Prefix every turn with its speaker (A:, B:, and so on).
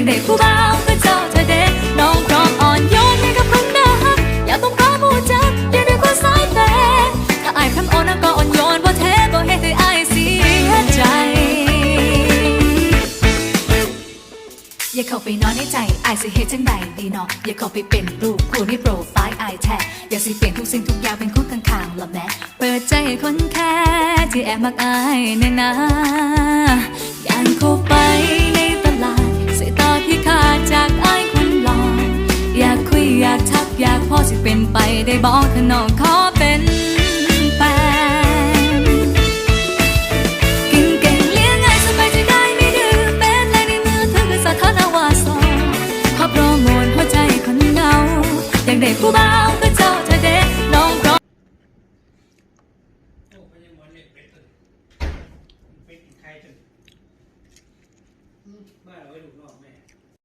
A: งเด็กผู้บ่าวก็เจ้าเธอเด็กน้องพร้อมอ่อนโยนให้กับคนน่าฮักอย่าต้องพาผู้จักอย่าด้วยความสายแต่ถ้าอายคร้อมอ่อนก็อ่อนโยนบ่แท้บ่เฮ็ดให้อายเสียใจ อย่าเข้าไปนอนในใจอายสิเฮ็ดจังใดดีนอะอย่าเข้าไปเป็นรูปผู้ที่โปรไฟล์อายแท้อย่าสิเปลี่ยนทุกสิ่งทุกอย่างเป็นคู่กลางๆละแม่เปิดใจคนแค่ที่แอบมักอายใน่นะ สิเป็นไปได้บอกขนองขอเป็นแฟนกินเก่งเลี้ยงง่ายสบายใจได้ไม่ดื้อเป็นไรในมือถือคือสาธาวาสอขอโปรโมทหัวใจคนเงาอยากได้ผู้บ่าวก็เจ้าเธอเด็กน้องพร้อม
B: โอ้ก็ยังวันเล็กเป็ดตึงเป็ดกินไข่ตึงอืมบ้าเราไว้ลูนอกแม่